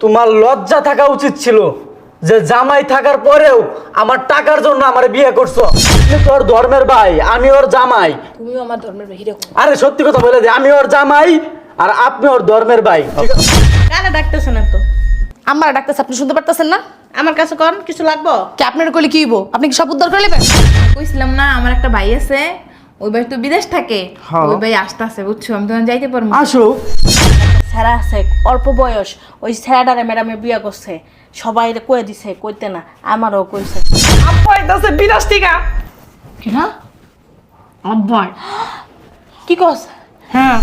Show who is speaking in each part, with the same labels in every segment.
Speaker 1: তোমার লজ্জা থাকা উচিত ছিল যে জামাই থাকার পরেও আমার টাকার জন্য আমার বিয়ে করছ। তুমি তোর ধর্মের ভাই আমি ওর জামাই।
Speaker 2: তুমিও আমার ধর্মের বাহিরে
Speaker 1: আরে সত্যি কথা বলে দে আমি ওর জামাই আর আপনি ওর ধর্মের ভাই। ঠিক আছে?
Speaker 3: কারে ডাকতেছেন এত
Speaker 2: আমার ডাক্তার আপনি শুনতে পারতেছেন না?
Speaker 3: আমার কাছে কন কিছু লাগবো?
Speaker 2: কি আপনার কইলে কি হইব? আপনি কি সব উদ্ধার করে নেবেন?
Speaker 4: কইছিলাম না আমার একটা ভাই আছে ওই ভাই তো বিদেশ থাকে।
Speaker 1: হ্যাঁ।
Speaker 4: ওই ভাই আসতে আছে বুঝছ? আমি তখন যাইতে পারব না।
Speaker 1: আসো।
Speaker 3: স্যারা আছে অল্প বয়স ওই স্যারাডারে ম্যাডামে বিয়ে করছে। সবাই কয়ে দিছে কইতে না আমারও কইছে।
Speaker 2: টিকা।
Speaker 3: কি না কি কস?
Speaker 2: হ্যাঁ।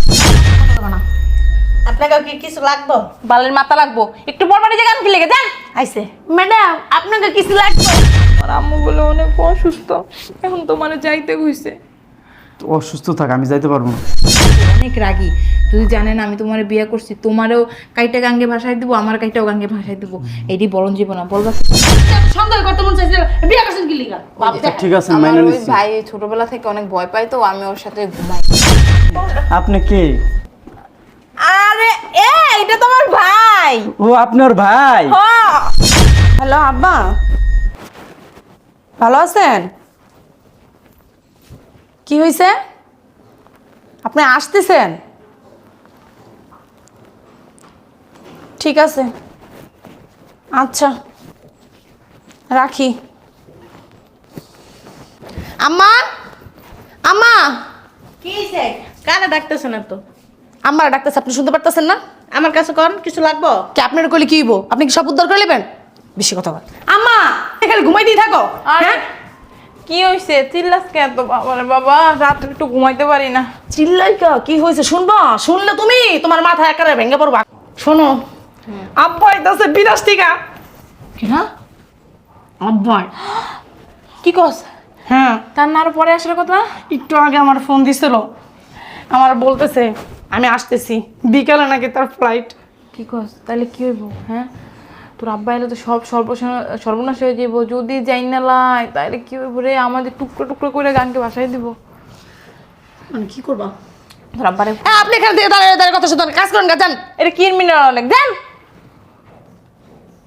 Speaker 3: আপনাকে কি কিছু লাগবো?
Speaker 2: বালের মাথা লাগবো? একটু পর বাড়ি জায়গা কি লেগে যান।
Speaker 3: আইছে। ম্যাডাম আপনাকে কিছু লাগবে?
Speaker 4: আমার আম্মু বলে অনেক অসুস্থ। এখন তো মানে যাইতে হইছে।
Speaker 1: অসুস্থ থাক আমি যাইতে পারব না।
Speaker 4: অনেক রাগী। যদি জানেন আমি তোমার বিয়ে করছি তোমারও কাইটা গাঙ্গে ভাষায় দিব আমার কাইটাও গাঙ্গে ভাষায় দিব। এটি বরণ জীব না বলবা
Speaker 3: সন্দেহ করতে মন চাইছিল বিয়ে করছেন কি লিগা?
Speaker 1: আচ্ছা, ঠিক আছে
Speaker 4: ভাই ছোটবেলা থেকে অনেক ভয় পাই তো আমি ওর সাথে ঘুমাই।
Speaker 1: আপনি কে?
Speaker 2: আরে এ এটা তো আমার ভাই।
Speaker 1: ও আপনার ভাই?
Speaker 2: হ্যালো আব্বা। ভালো আছেন? কি হয়েছে আপনি আসতেছেন? ঠিক আছে। আচ্ছা রাখি। আম্মা আম্মা।
Speaker 3: কি হইছে? কারে ডাকতেছেন এত
Speaker 2: আম্মার ডাক্তার আপনি শুনতে পারতেছেন না?
Speaker 3: আমার কাছে কন কিছু লাগবো?
Speaker 2: কি আপনার কইলে কি হইব? আপনি কি সব উদ্ধার করে নেবেন? বেশি কথা বল। আম্মা এখানে ঘুমাই দিয়ে থাকো হ্যাঁ?
Speaker 4: কি হইছে? চিল্লাস কে এত বাবারে বাবা রাত্রে একটু ঘুমাইতে পারি না।
Speaker 2: চিল্লাই কা? কি হয়েছে শুনবা? শুনলে তুমি? তোমার মাথা একেবারে ভেঙে পড়বা। শোনো আব্বা আইতাছে বিনাশ টিকা
Speaker 3: কি না?
Speaker 2: আব্বার
Speaker 4: কি কস?
Speaker 2: হ্যাঁ।
Speaker 4: তার না আরও পরে আসার কথা?
Speaker 2: একটু আগে আমার ফোন দিছিল। আমার বলতেছে আমি আসতেছি। বিকালে নাকি তার ফ্লাইট
Speaker 4: কি কস? তাহলে কি হইব? হ্যাঁ? তোর আব্বা এলে তো সব সর্বসা- সর্বনাশ হয়ে যাইব। যদি যাই না লাই তাহলে কি হইব রে? আমাদের টুকরো টুকরো করে গানকে বাসায় দিব।
Speaker 2: মানে কি করবা?
Speaker 4: তোর আব্বারে
Speaker 2: আপনি এখানে থেকে দাঁড়িয়ে দাঁড়িয়ে কথা শুধু কাজ করেন গা, যান।
Speaker 4: এটা কি মিনার অনেক? জান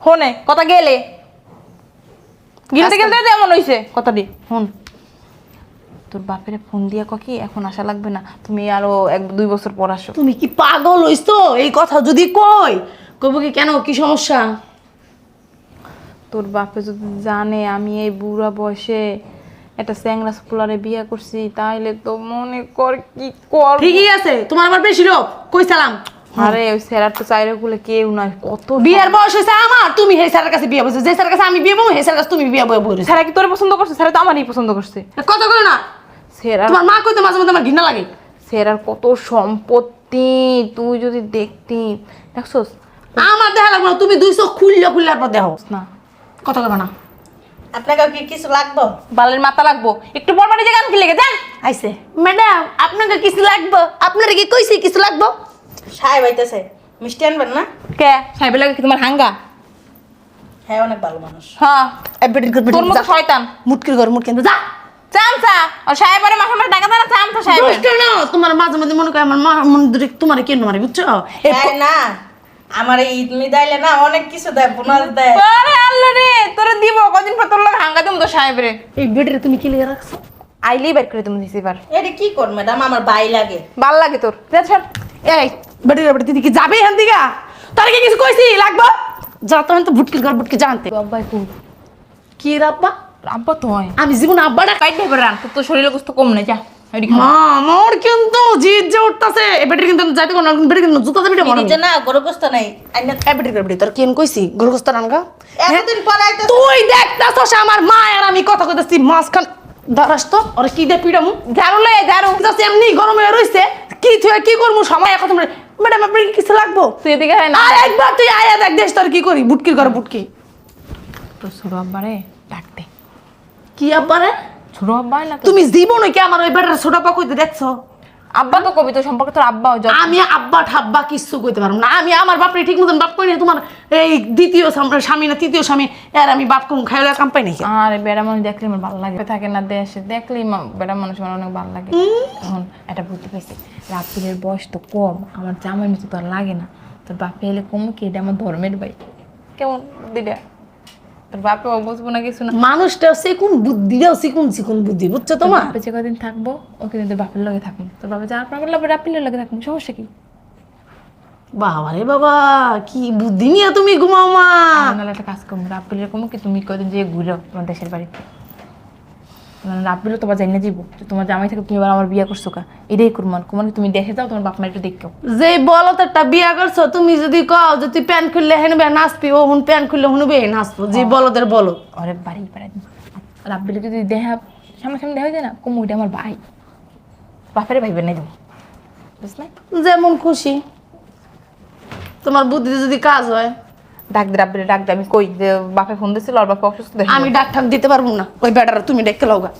Speaker 4: হনে কথা গেলে। গিলতে গিলতে যেমন হইছে। কথা দি হন। তোর বাপের ফোন দিয়া ককি এখন আসা লাগবে না। তুমি আরও এক দুই বছর পর আসো।
Speaker 2: তুমি কি পাগল হইছো? এই কথা যদি কই কইব কি কেন? কি সমস্যা?
Speaker 4: তোর বাপে যদি জানে আমি এই বুড়া বয়সে একটা স্যাংরা স্কুলারে বিয়ে করছি তাইলে তো মনে কর কি কর
Speaker 2: ঠিকই আছে তোমার আমার বেশি লোক কই সালাম?
Speaker 4: আরে ওই স্যারার তো চাইরে গুলো কেউ নয় কত
Speaker 2: বিয়ের বয়স হয়েছে আমার তুমি হে স্যারের কাছে বিয়ে বসে যে স্যারের কাছে আমি বিয়ে বসবো হে স্যারের কাছে তুমি বিয়ে বয়ে বসে
Speaker 4: স্যারা কি তোরে পছন্দ করছে? স্যারা তো আমারই পছন্দ করছে।
Speaker 2: কত করে না।
Speaker 4: সেরা
Speaker 2: তোমার মা কইতে মাঝে মধ্যে আমার ঘৃণা লাগে।
Speaker 4: সেরার কত সম্পত্তি তুই যদি দেখতি। দেখছস?
Speaker 2: আমার দেখা লাগবে না তুমি দুইশো খুললে খুললার পর দেখো
Speaker 4: না।
Speaker 2: কত করবে না।
Speaker 3: আপনাকে কি কিছু লাগবো?
Speaker 4: বালের মাথা লাগবো। একটু পর বাড়ি জায়গা কি লেগে যান।
Speaker 2: আইছে ম্যাডাম আপনাকে কিছু লাগবে? আপনার কি কইছি কিছু লাগবে?
Speaker 3: সাহেব হইতেছে মিষ্টি আনবেন না?
Speaker 4: কে? সাহেবের লাগে কি তোমার হাঙ্গা?
Speaker 3: হ্যাঁ অনেক ভালো মানুষ।
Speaker 4: হ্যাঁ
Speaker 2: এবেটির করে
Speaker 4: তোর মতো শয়তান।
Speaker 2: মুটকির ঘর যা।
Speaker 4: চামচা। সাহেবের না চামচা সাহেবের।
Speaker 2: না। তোমার মাঝে মধ্যে মনে করে আমার মা মন তোমার কেন মারে বুঝছ?
Speaker 3: হ্যাঁ না। আমার এই ঈদ মিদাইলে না অনেক কিছু দেয় বোনাস দেয়।
Speaker 4: আরে আল্লাহ রে তোরে দিব কদিন পর তোর লাগে হাঙ্গা দিম তো সাহেবরে
Speaker 2: এই বেটিরে তুমি কি লিখে রাখছো?
Speaker 4: আইলেই বের করে তুমি দিছি এবার।
Speaker 3: এটা কি কর ম্যাডাম আমার বাই লাগে।
Speaker 4: ভালো লাগে তোর। যা ছাড়।
Speaker 2: এই। বেটির বেটি দিদি কি যাবে এখান থেকে? তার কি কিছু কইছি? লাগবে? যা তো তো ভুটকি ঘর ভুটকি জানতে
Speaker 4: আব্বাই খুব
Speaker 2: কি রাব্বা
Speaker 4: আব্বা? তো হয়।
Speaker 2: আমি জীবন আব্বাটা
Speaker 4: কাইট দেবে রান তোর তো শরীরে কষ্ট কম নেই যা।
Speaker 2: মা মোর কিন্তু জিদ যে উঠতাছে। এ বেটির কিন্তু যাইতে কোন বেটির কিন্তু জুতা দিবি মরম
Speaker 3: নিজে না গরুগ্রস্ত নাই। আইনা
Speaker 2: তোর কেন কইছি? গরুগস্ত রানগা
Speaker 3: এতদিন পরে আইতে
Speaker 2: তুই দেখতাছস আমার মা আর আমি কথা কইতাছি মাঝখান দাঁড়াস তো। ওরে কি দে পিড়ামু?
Speaker 4: ঝাড়ু লে ঝাড়ু
Speaker 2: যাচ্ছে এমনি গরমে রইছে। কি তুই কি সময় এখন ম্যাডাম আপনার কি কিছু লাগবো?
Speaker 4: তুই এদিকে হয় না।
Speaker 2: আর একবার তুই আয়া দেখ দেশ তোর কি করি? বুটকির ঘরে বুটকি
Speaker 4: ডাকতে
Speaker 2: কি আব্বারে?
Speaker 4: ছোট আব্বা না
Speaker 2: তুমি জীবনে কি আমার ওই বেটার ছোট পা কইতে দেখছ?
Speaker 4: আব্বা তো কবি তোর সম্পর্কে তোর আব্বা
Speaker 2: আমি আব্বা ঠাব্বা কিচ্ছু কইতে পারব না। আমি আমার বাপরে ঠিক মতন বাপ করি না তোমার এই দ্বিতীয় স্বামী না তৃতীয় স্বামী এর আমি বাপ কম খাইলে কাম পাই নাকি?
Speaker 4: আরে বেড়া মানুষ দেখলে আমার ভালো লাগে। থাকে না দেশে দেখলেই বেড়া মানুষ আমার অনেক ভালো লাগে। এখন একটা বুদ্ধি পেয়েছি রাত্রির বয়স তো কম আমার জামাই মতো তো আর লাগে না। তোর বাপে এলে কমু কি? এটা আমার ধর্মের ভাই কেমন দিটা তোর বাপে ও বুঝব না কিছু না।
Speaker 2: মানুষটা সেকুন বুদ্ধিটাও সিকুন সিকুন বুদ্ধি বুঝছ তোমার?
Speaker 4: কদিন থাকব ও কিন্তু বাপের লগে থাকব তোর বাবা যাওয়ার পর বলল রাপিলের লগে থাকব সমস্যা কি?
Speaker 2: বাবা রে বাবা কি বুদ্ধি নিয়ে তুমি ঘুমাও মা।
Speaker 4: নাহলে একটা কাজ করব রাপিলের কমু কি তুমি কদিন যে ঘুরো তোমার দেশের বাড়িতে। রাপিলে তোমার জানি না যাব যে তোমার জামাই থাকে তুমি এবার আমার বিয়ে করছ কা? এটাই করমান কুমার তুমি দেখে যাও তোমার বাপ মা একটু দেখো
Speaker 2: যে বলো তো একটা বিয়া করছ তুমি যদি কও যে তুই প্যান্ট খুললে হেনবে নাচবি ও হুন প্যান্ট খুললে হুনবে নাচবো। যে বলদের বলো
Speaker 4: ওরে বাড়ি পাড়াই রাব্বিলে যদি দেখা সামনাসামনি দেখা যায় না? কমু ওইটা আমার ভাই। বাপের ভাই বেনে দেবো। বুঝলে?
Speaker 2: যেমন খুশি। তোমার বুদ্ধি যদি কাজ হয়।
Speaker 4: ডাক দে রাব্বিলে ডাক দে আমি কই? যে বাপে ফোন দিছিল আর বাপে অসুস্থ দেখে
Speaker 2: আমি ডাক ঠাক দিতে পারব না। ওই বেটারা তুমি ডেকে লওগা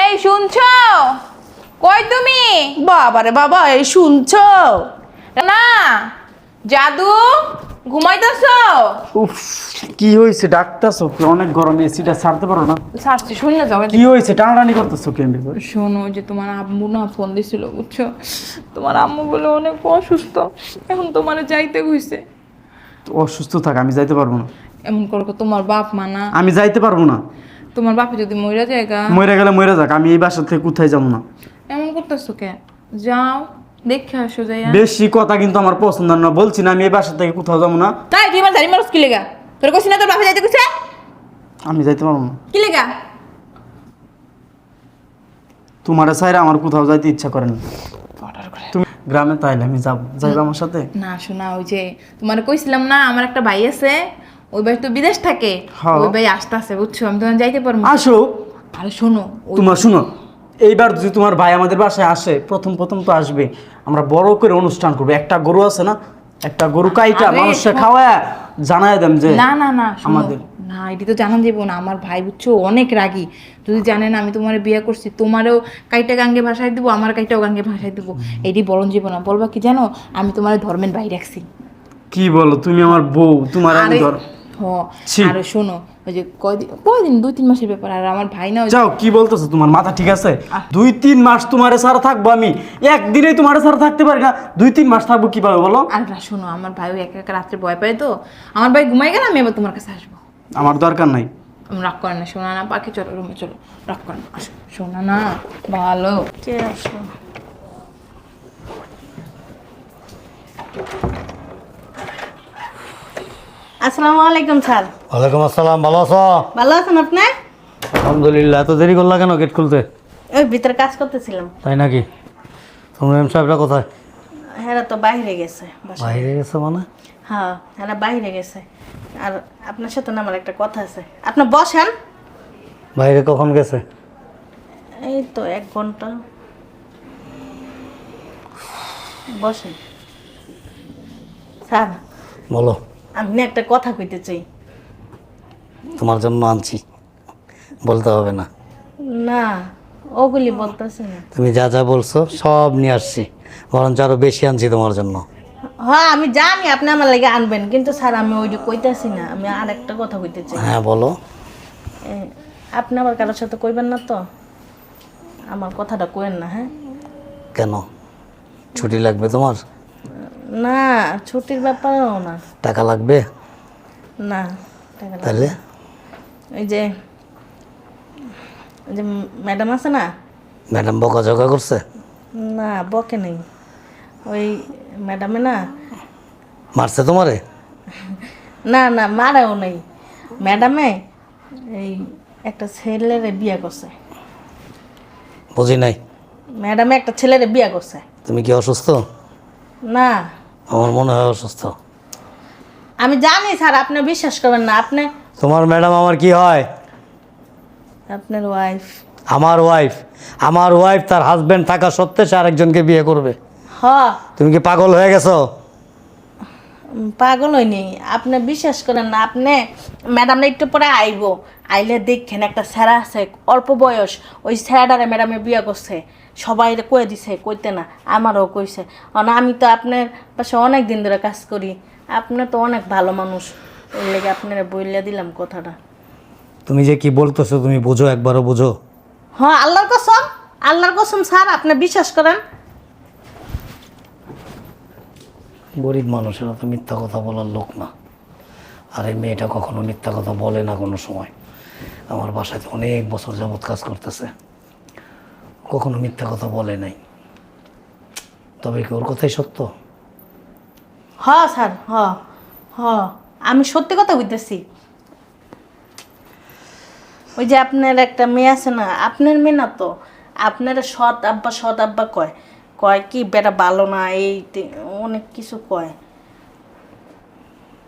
Speaker 4: এই শুনছো? কই তুমি?
Speaker 2: বাবা রে বাবা এই শুনছো?
Speaker 4: না জাদু ঘুমাইতেছো?
Speaker 1: উফ কি হয়েছে ডাক্তারছো অনেক গরম এসিটা ছাড়তে পারো না।
Speaker 4: শুনে
Speaker 1: কি টানাটানি করতেছো
Speaker 4: শোনো যে তোমার আম্মু না ফোন দিছিল বুঝছ? তোমার আম্মু বলে অনেক অসুস্থ। এখন তোমার যাইতে হইছে।
Speaker 1: অসুস্থ থাক আমি যাইতে পারব না।
Speaker 4: এমন করো তোমার বাপ মা না?
Speaker 1: আমি যাইতে পারব না।
Speaker 4: তোমার বাপে যদি মরে জায়গা
Speaker 1: মরে গেলে মরে যাক আমি এই বাসা থেকে কোথায় যাব না?
Speaker 4: এমন করতেছো কে? যাও দেখে আসো
Speaker 1: বেশি কথা কিন্তু আমার পছন্দ না বলছি না আমি এই বাসা থেকে কোথাও যাব না।
Speaker 4: তাই কি আমার জানি মারস কি লেগা? তোর কইছি না তোর বাপে যাইতে কইছে?
Speaker 1: আমি যাইতে পারব না।
Speaker 4: কি লেগা?
Speaker 1: তোমার সাইরে আমার কোথাও যাইতে ইচ্ছা করে না। গ্রামে তাইলে আমি যাব যাইবা আমার সাথে?
Speaker 4: না শোনা ওই যে তোমার কইছিলাম না আমার একটা ভাই আছে ওই ভাই তো বিদেশ থাকে
Speaker 1: হ্যাঁ।
Speaker 4: ওই ভাই আসতে আছে বুঝছ? আমি তোমার যাইতে পারব
Speaker 1: আসো।
Speaker 4: আরে শোনো
Speaker 1: তোমার শোনো এইবার যদি তোমার ভাই আমাদের বাসায় আসে প্রথম প্রথম তো আসবে। আমরা বড় করে অনুষ্ঠান করব একটা গরু আছে না একটা গরু কাইটা মানুষে খাওয়ায় জানায় দেন যে
Speaker 4: না না না
Speaker 1: আমাদের।
Speaker 4: না এটি তো জানান দেব না। আমার ভাই বুঝছ অনেক রাগী। যদি জানেন আমি তোমার বিয়ে করছি তোমারও কাইটা গাঙ্গে ভাষায় দিব আমার কাইটাও গাঙ্গে ভাষায় দিব। এটি বলন জীব না। বলবা কি জানো আমি তোমার ধর্মের বাইরে রাখছি।
Speaker 1: কি বলো তুমি আমার বউ তোমার আমি
Speaker 4: ধর্ম
Speaker 1: ধর
Speaker 4: হ। আরে শোনো ওই যে কয়দিন কয়দিন দুই তিন মাসের ব্যাপার আর আমার ভাই না
Speaker 1: যাও কি বলতেছো তোমার? মাথা ঠিক আছে? দুই তিন মাস তোমার সারা থাকব আমি। একদিনেই তোমার সারা থাকতে পারি না। দুই তিন মাস থাকব কীভাবে বলো?
Speaker 4: আর না শোনো আমার ভাই একা একা রাত্রে ভয় পায় তো। আমার ভাই ঘুমাই গেলে আমি এবার তোমার কাছে আসব।
Speaker 1: আমার দরকার নাই।
Speaker 4: রাগ করে না শোনা না পাখি চলো রুমে চলো রাগ করে না। আসো শোনা না ভালো।
Speaker 3: কে আসলো? আসসালামু আলাইকুম স্যার
Speaker 5: ওয়ালাইকুম আসসালাম ভালো আছো?
Speaker 3: ভালো আছেন আপনি?
Speaker 5: আলহামদুলিল্লাহ এত দেরি করলা কেন গেট খুলতে?
Speaker 3: ওই ভিতরে কাজ করতেছিলাম।
Speaker 5: তাই নাকি? তোমরা এম সাহেবরা কোথায়?
Speaker 3: হ্যাঁ তো বাইরে গেছে
Speaker 5: বাইরে গেছে মানে?
Speaker 3: হ্যাঁ হ্যাঁ বাইরে গেছে। আর আপনার সাথে না আমার একটা কথা আছে। আপনি বসেন।
Speaker 5: বাইরে কখন গেছে?
Speaker 3: এই তো এক ঘণ্টা। বসেন। স্যার
Speaker 5: বলো।
Speaker 3: আপনি একটা কথা কইতে চাই।
Speaker 5: তোমার জন্য আনছি। বলতে হবে না।
Speaker 3: না ওগুলি বলতেছে না।
Speaker 5: তুমি যা যা বলছো সব নিয়ে আসছি। বরঞ্চ আরও বেশি আনছি তোমার জন্য।
Speaker 3: হ্যাঁ আমি জানি আপনি আমার লাগে আনবেন কিন্তু স্যার আমি ওইটা কইতাছি না আমি আর একটা কথা কইতে চাই।
Speaker 5: হ্যাঁ বলো।
Speaker 3: আপনি আবার কারোর সাথে কইবেন না তো? আমার কথাটা কইেন না হ্যাঁ?
Speaker 5: কেন? ছুটি লাগবে তোমার?
Speaker 3: না ছুটির ব্যাপারেও না।
Speaker 5: টাকা লাগবে?
Speaker 3: না টাকা লাগবে
Speaker 5: তাহলে।
Speaker 3: ওই যে ওই যে ম্যাডাম আছে না?
Speaker 5: ম্যাডাম বকাঝকা করছে?
Speaker 3: না বকে নেই। ওই ম্যাডামে না
Speaker 5: মারছে তোমারে?
Speaker 3: না না মারাও নেই। ম্যাডামে এই একটা ছেলেরে বিয়ে করছে।
Speaker 5: বুঝি নাই।
Speaker 3: ম্যাডামে একটা ছেলেরে বিয়ে করছে।
Speaker 5: তুমি কি অসুস্থ?
Speaker 3: না।
Speaker 5: আমার মনে হয় অসুস্থ।
Speaker 3: আমি জানি স্যার আপনি বিশ্বাস করবেন না আপনি
Speaker 5: তোমার ম্যাডাম আমার কি হয়?
Speaker 3: আপনার ওয়াইফ
Speaker 5: আমার ওয়াইফ আমার ওয়াইফ তার হাজব্যান্ড থাকা সত্ত্বে সে আরেকজনকে বিয়ে করবে।
Speaker 3: হ্যাঁ।
Speaker 5: তুমি কি পাগল হয়ে গেছো?
Speaker 3: পাগল হয়নি আপনি বিশ্বাস করেন না আপনি ম্যাডাম একটু পরে আইব। আইলে দেখেন একটা স্যারা আছে অল্প বয়স। ওই স্যারাডারে ম্যাডামে বিয়ে করছে। সবাই কয়ে দিছে কইতে না আমারও কইছে। আমি তো আপনার পাশে অনেক দিন ধরে কাজ করি। আপনি তো অনেক ভালো মানুষ। ওই লেগে আপনারা বইলে দিলাম কথাটা।
Speaker 5: তুমি যে কি বলতেছো তুমি বুঝো একবারও বুঝো।
Speaker 3: হ্যাঁ আল্লাহর কসম আল্লাহর কসম স্যার আপনি বিশ্বাস করেন?
Speaker 5: গরিব মানুষেরা তো মিথ্যা কথা বলার লোক না। আর এই মেয়েটা কখনো মিথ্যা কথা বলে না কোনো সময়। আমার বাসায় অনেক বছর যাবৎ কাজ করতেছে। কখনো মিথ্যা কথা বলে নাই। তবে কি ওর কথাই সত্য?
Speaker 3: হ স্যার, হ হ। আমি সত্যি কথা বুঝতেছি ওই যে আপনার একটা মেয়ে আছে না, আপনার মেয়ে না তো? আপনার সৎ আব্বা সৎ আব্বা কয়। কয় কি বেটা ভালো না এই তে- অনেক কিছু কয়।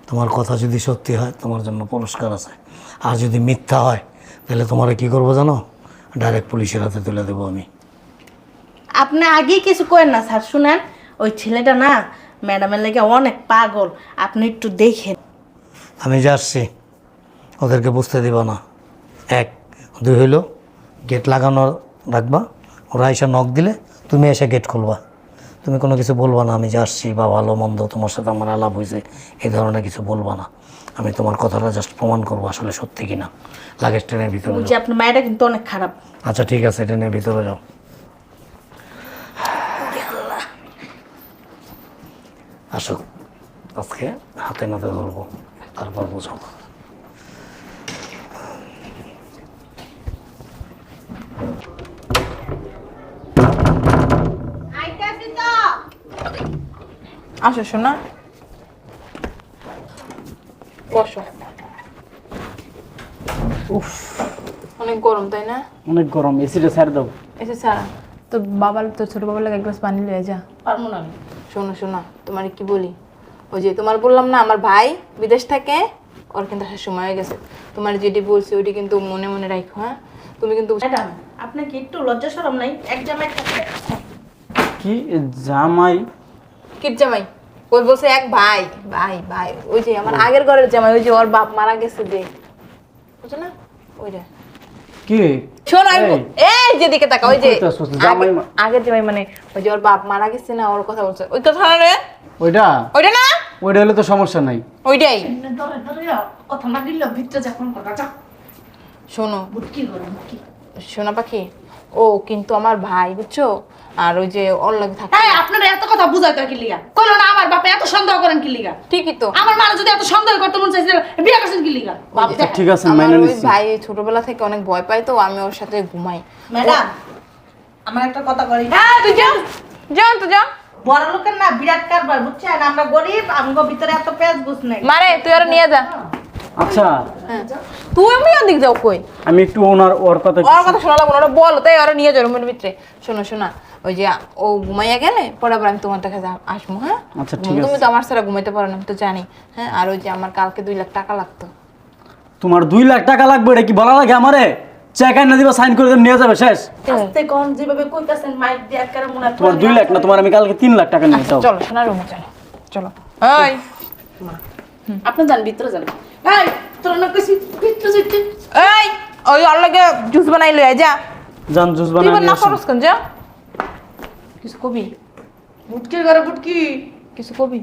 Speaker 5: তোমার কথা যদি সত্যি হয় তোমার জন্য পুরস্কার আছে। আর যদি মিথ্যা হয় তাহলে তোমার কি করব জানো? ডাইরেক্ট পুলিশের হাতে তুলে দেবো আমি।
Speaker 3: আপনি আগেই কিছু করেন না স্যার। শুনেন ওই ছেলেটা না ম্যাডামের লেগে অনেক পাগল। আপনি একটু দেখেন।
Speaker 5: আমি যাচ্ছি ওদেরকে বুঝতে দিব না। এক দুই হইল গেট লাগানো রাখবা। ওরা এসে নখ দিলে তুমি এসে গেট খুলবা। তুমি কোনো কিছু বলবা না আমি যাচ্ছি বা ভালো মন্দ তোমার সাথে আমার আলাপ হয়েছে এই ধরনের কিছু বলবা না। আমি তোমার কথাটা জাস্ট প্রমাণ করব আসলে সত্যি কিনা। লাগেজ ট্রেনের ভিতরে যাও।
Speaker 3: আপনার মায়েরা কিন্তু অনেক খারাপ।
Speaker 5: আচ্ছা ঠিক আছে ট্রেনের ভিতরে যাও। আসো। আজকে হাতে নাতে ধরবো তারপর বুঝাবো।
Speaker 4: আসো শোনা। বসো। উফ। অনেক গরম তাই না?
Speaker 1: অনেক গরম এসিটা ছেড়ে দাও।
Speaker 4: এসে স্যার তোর বাবার তোর ছোট বাবার লাগে এক গ্লাস পানি লয়ে যা।
Speaker 3: পারব না আমি।
Speaker 4: শোনো শোনো তোমার কি বলি? ওই যে তোমার বললাম না আমার ভাই বিদেশ থাকে ওর কিন্তু আসার সময় হয়ে গেছে। তোমার যেটি বলছি ওইটি কিন্তু মনে মনে রাখো হ্যাঁ? তুমি কিন্তু
Speaker 3: ম্যাডাম আপনার কি একটু লজ্জা সরম নাই? এক জামাই
Speaker 1: কি জামাই?
Speaker 4: কির জামাই। ওই বলছে এক ভাই ভাই ভাই। ওই যে আমার আগের ঘরের জামাই ওই যে ওর বাপ মারা গেছে যে। বুঝছ না? ওইটা।
Speaker 1: কি?
Speaker 4: শোনো আমি
Speaker 1: এই।
Speaker 4: বল- এই যেদিকে তাকা ওই যে আগের জামাই মানে ওই যে ওর বাপ মারা গেছে না ওর কথা বলছে। ওই কথা না রে।
Speaker 1: ওইটা?
Speaker 4: ওইটা না?
Speaker 1: ওইটা হলে তো সমস্যা নাই।
Speaker 4: ওইটাই।
Speaker 2: ধরে ধরে কথা না দিল ভিতরে যখন কথা
Speaker 4: শোনো।
Speaker 2: বুটকি করে বুটকি।
Speaker 4: সোনা পাখি ও কিন্তু আমার ভাই বুঝছ? আর ওই যে লাগে থাকে
Speaker 2: হ্যাঁ আপনারা এত কথা বুঝাইতে কি লিগা? কইলো না আমার বাপে এত সন্দেহ করেন কি লিগা?
Speaker 4: ঠিকই তো।
Speaker 2: আমার মা যদি এত সন্দেহ করতে মন চাইছিল বিয়ে করছেন কি লিগা? বাপ
Speaker 1: আচ্ছা, ঠিক আছে মাইনে নিচ্ছি
Speaker 4: ভাই ছোটবেলা থেকে অনেক ভয় পাই তো আমি ওর সাথে ঘুমাই।
Speaker 3: ম্যাডাম আমার একটা কথা করি।
Speaker 4: হ্যাঁ তুই যা। যা তো যা।
Speaker 3: বড় লোকের না বিরাট কারবার বুঝছেন? আমরা গরিব আমগো ভিতরে এত পেঁয়াজ বুঝ নাই।
Speaker 4: মারে তুই আর নিয়ে যা।
Speaker 1: আচ্ছা।
Speaker 4: তুই আমি ওদিক যাও কই?
Speaker 1: আমি একটু ওনার ওর কথা
Speaker 4: ওর কথা শোনা লাগবো ওরা বল তাই ওরা নিয়ে যাও রুমের ভিতরে। শোনো শোনা ওই যে ও ঘুমাইয়া গেলে পরে আবার আমি তোমার কাছে আসব হ্যাঁ?
Speaker 1: আচ্ছা, ঠিক
Speaker 4: তুমি তো আমার ছাড়া ঘুমাইতে পারো না আমি তো জানি হ্যাঁ? আর ওই যে আমার কালকে দুই লাখ টাকা লাগতো।
Speaker 1: তোমার দুই লাখ টাকা লাগবে এটা কি বলা লাগে আমারে? চেক না দিবা সাইন করে দেন নিয়ে যাবে শেষ।
Speaker 3: আস্তে কোন যেভাবে কইতাছেন মাইক দিয়ে একবারে মনে হয়
Speaker 1: তোমার দুই লাখ না তোমার আমি কালকে তিন লাখ টাকা নিয়ে যাও
Speaker 4: চলো শোনা রুমে চলো চলো। এই!
Speaker 2: আপনি যান ভিতরে যান। এই তোর না কইছি ভিতরে যাইতে
Speaker 4: এই ওই ওর লাগে জুস বানাই লই যা।
Speaker 1: জান জুস
Speaker 4: তুই
Speaker 1: বানাই
Speaker 4: না করস কেন যা। কিছু কবি?
Speaker 2: বুটকি করে বুটকি
Speaker 4: কিছু কবি?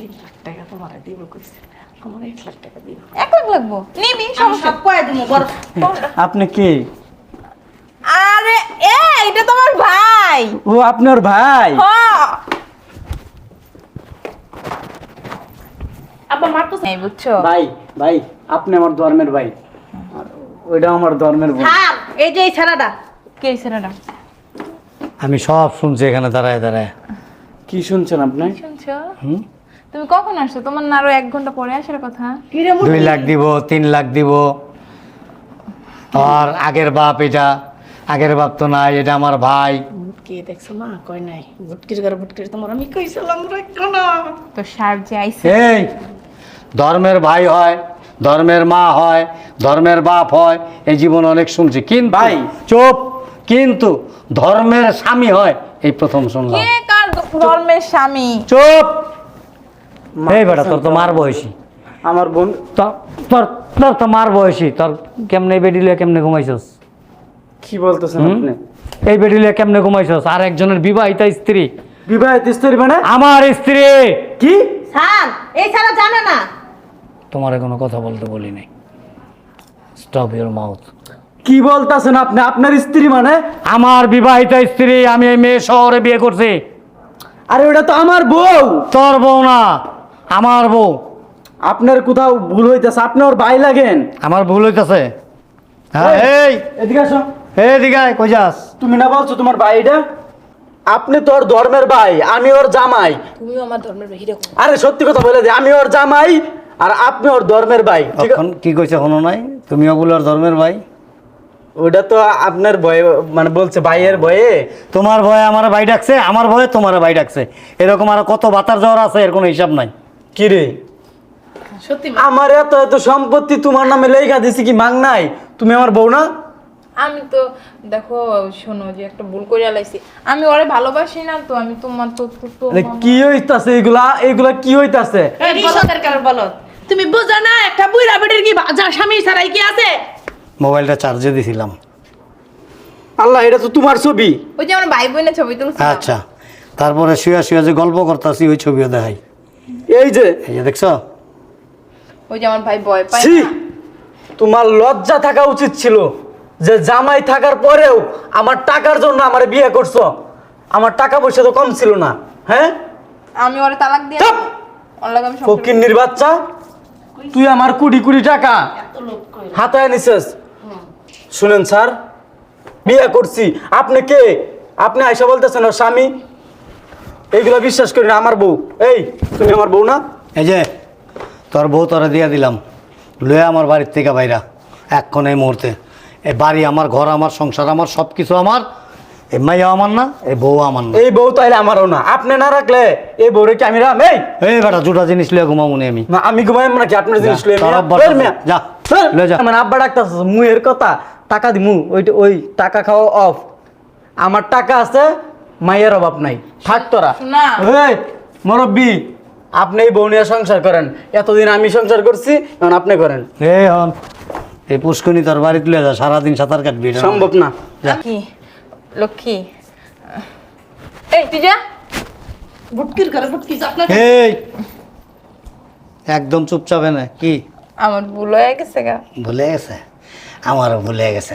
Speaker 2: এই লাখ টাকা তোমার দিব কইছে। আমার এক লাখ টাকা দিব।
Speaker 4: এক লাখ লাগবো? নিবি
Speaker 3: সব কয়ে দিব বড়
Speaker 1: আপনি কে?
Speaker 4: আরে এ এটা তোমার ভাই।
Speaker 1: ও আপনার ভাই?
Speaker 4: হ্যাঁ
Speaker 3: আব্বা মারতো
Speaker 4: এই বুঝছ?
Speaker 1: ভাই ভাই আপনি আমার ধর্মের ভাই। ওইটা আমার ধর্মের বোন
Speaker 3: স্যার এই যে এই ছেলেটা।
Speaker 4: কে ছেলেটা?
Speaker 5: আমি সব শুনছি এখানে দাঁড়ায় দাঁড়ায়।
Speaker 1: কি শুনছেন আপনি?
Speaker 4: শুনছো? তুমি কখন আসছো? তোমার না আরও এক ঘণ্টা পরে আসার কথা।
Speaker 5: দুই লাখ দিব তিন লাখ দিব। আর আগের বাপ এটা আগের বাপ তো নাই এটা আমার ভাই।
Speaker 2: বুটকি দেখছ মা? কয় নাই? ভুটকির করে বুটকির তোমার আমি কইছিলাম রাখো না
Speaker 4: তো সার যে আইছে।
Speaker 5: এই ধর্মের ভাই হয় ধর্মের মা হয় ধর্মের বাপ হয় এই জীবন অনেক শুনছি। কিন্তু
Speaker 1: ভাই।
Speaker 5: চোপ কিন্তু ধর্মের স্বামী হয় এই প্রথম শুনলাম।
Speaker 4: কে কার ধর্মের স্বামী?
Speaker 5: চুপ! এই বেটা তোর তো মার বয়সী।
Speaker 1: আমার বোন
Speaker 5: তোর তোর তো মার বয়সী তোর কেমনে বেডিলে কেমনে ঘুমাইছস?
Speaker 1: কি বলতেছেন আপনি?
Speaker 5: এই বেডিলে কেমনে ঘুমাইছস? আর একজনের বিবাহিতা স্ত্রী।
Speaker 1: বিবাহিত স্ত্রী মানে?
Speaker 5: আমার স্ত্রী!
Speaker 1: কি?
Speaker 3: স্যার এই ছেলে জানে না।
Speaker 5: তোমার কোনো কথা বলতে বলি নাই। স্টপ ইউর মাউথ
Speaker 1: কি বলতেছেন আপনি? আপনার স্ত্রী মানে?
Speaker 5: আমার বিবাহিতা স্ত্রী আমি এই মেয়ে শহরে বিয়ে করছি।
Speaker 1: আরে ওটা তো আমার বউ।
Speaker 5: তোর বউ না আমার বউ।
Speaker 1: আপনার কোথাও ভুল হইতেছে? আপনি ওর ভাই লাগেন।
Speaker 5: আমার ভুল হইতাছে? হ্যাঁ এই।
Speaker 1: এদিকে আসো।
Speaker 5: এই দিঘায় কই যাস?
Speaker 1: তুমি না বলছো তোমার ভাই এটা আপনি তো ওর ধর্মের ভাই আমি ওর জামাই।
Speaker 4: তুমিও আমার ধর্মের বাহিরে
Speaker 1: আরে সত্যি কথা বলে দিই আমি ওর জামাই। আর আপনি ওর ধর্মের ভাই?
Speaker 5: তখন কি কইছে হনো নাই? তুমিও বলে ওর ধর্মের ভাই?
Speaker 1: ওটা তো আপনার ভয়ে মানে বলছে ভাইয়ের ভয়ে।
Speaker 5: তোমার ভয়ে আমার ভাই ডাকছে আমার ভয়ে তোমার ভাই ডাকছে। এরকম আর কত বাতার জ্বর আছে এর কোনো হিসাব নাই।
Speaker 1: কি রে?
Speaker 2: সত্যি
Speaker 1: আমার এত এত সম্পত্তি তোমার নামে লেখা দিছি কি মাং নাই? তুমি আমার বউ না?
Speaker 4: আমি তো দেখো শোনো যে একটা ভুল করে লাইছি। আমি ওরে ভালোবাসি না তো আমি তোমার তো
Speaker 1: কি হইতাছে এগুলা? এগুলা কি হইতাছে?
Speaker 2: এই বলদের কার বলত। তুমি বুঝো না একটা বুইরা বেটির কি যা স্বামী ছাড়াই কি আছে?
Speaker 5: মোবাইলটা চার্জে দিছিলাম।
Speaker 1: আল্লাহ এটা তো তোমার ছবি।
Speaker 4: ওই যে আমার ভাই বোনের ছবি তুলছি
Speaker 5: আচ্ছা তারপরে শুয়ে শুয়ে যে গল্প করতেছি ওই ছবিও দেখাই।
Speaker 1: এই যে।
Speaker 5: এই যে দেখছ?
Speaker 4: ওই যে আমার ভাই ভয় পায়
Speaker 1: ছি!
Speaker 4: না।
Speaker 1: তোমার লজ্জা থাকা উচিত ছিল যে জামাই থাকার পরেও আমার টাকার জন্য আমার বিয়ে করছ। আমার টাকা পয়সা তো কম ছিল না হ্যাঁ?
Speaker 4: আমি ওরে তালাক দিয়ে
Speaker 1: চুপ!
Speaker 4: ওর লাগে আমি সংসার
Speaker 1: ফকিন্নির বাচ্চা। তুই আমার কুড়ি কুড়ি টাকা হাতায় নিছিস শুনেন স্যার বিয়ে করছি। আপনি কে? আপনি আইসা বলতেছেন ওর স্বামী। এইগুলো বিশ্বাস করি না আমার বউ। এই তুমি আমার বউ না?
Speaker 5: এই যে তোর বউ তোরা দিয়া দিলাম। লয়ে আমার বাড়ির থেকে বাইরা এক্ষণ এই মুহূর্তে। এ বাড়ি আমার ঘর আমার সংসার আমার সব কিছু আমার। এই মাইয়া আমার না এই বউ আমার না।
Speaker 1: এই বউ তাইলে আমারও না। আপনি না রাখলে এই বউরে কি আমি রাম? এই!
Speaker 5: এই বেটা দুটা জিনিস লিয়ে ঘুমাবো নি আমি।
Speaker 1: না আমি ঘুমাই নাকি আপনার জিনিস। মিয়া।
Speaker 5: যা,
Speaker 1: বের।
Speaker 5: লয়ে যা।
Speaker 1: আমার আব্বা মুয়ের কথা টাকা দিমু। ওই ওই টাকা খাওয়া অফ আমার টাকা আছে মায়ের অভাব নাই। থাক তোরা। এই মুরব্বি আপনি এই বউ নিয়ে সংসার করেন। এতদিন আমি সংসার করছি এখন আপনি করেন।
Speaker 5: এই হন এই পুষ্কনি তোর বাড়িতে লিয়ে যা সারাদিন সাঁতার কাটবি এটা
Speaker 1: সম্ভব না।
Speaker 4: লক্ষ্মী লক্ষ্মী। এই তুই যা
Speaker 2: বুটকির ঘরে বুটকি চাপ
Speaker 5: এই একদম চুপচাপ না কি?
Speaker 4: আমার ভুল হয়ে গেছে গা।
Speaker 5: ভুলে গেছে? আমারও ভুলে গেছে।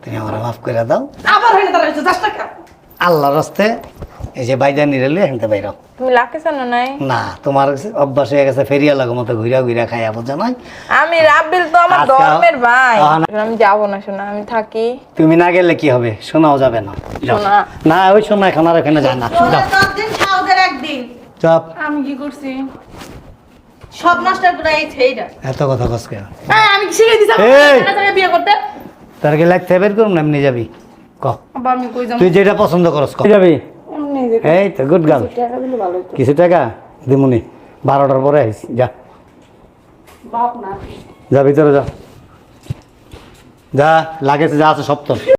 Speaker 5: তুমি আমার মাফ করে দাও।
Speaker 2: আবার হয়ে দাঁড়াইছো দশ টাকা
Speaker 5: আল্লাহ রাস্তে এই যে বাইদা নিরেলে হেনতে বাইরাও
Speaker 4: তুমি লাখে জানো নাই?
Speaker 5: না তোমার অভ্যাস হয়ে গেছে ফেরিয়া লাগো মতো ঘুরা ঘুরা খাইয়া বোঝা নয়
Speaker 4: আমি রাব্বিল তো আমার ধর্মের ভাই। আমি যাব না শোনা আমি থাকি।
Speaker 5: তুমি না গেলে কি হবে? শোনাও যাবে না। না ওই শোনা এখন আর এখানে যায় না।
Speaker 3: একদিন।
Speaker 5: চাপ
Speaker 2: আমি কি করছি?
Speaker 3: সব নষ্ট করে এই ছেইরা।
Speaker 5: এত কথা কসকে
Speaker 2: আমি শিখে দিছি? বিয়ে করতে?
Speaker 5: তার কি লাগতে বের করুন না এমনি যাবি? ক।
Speaker 2: আবার আমি কই যাব?
Speaker 5: তুই যেটা পছন্দ করস যাবি? এই তো গুড গার্ল কিছু টাকা দিমুনি। বারোটার পরে আইস যা। যা ভিতরে যা। যা লাগেছে যা আছে সব তোর।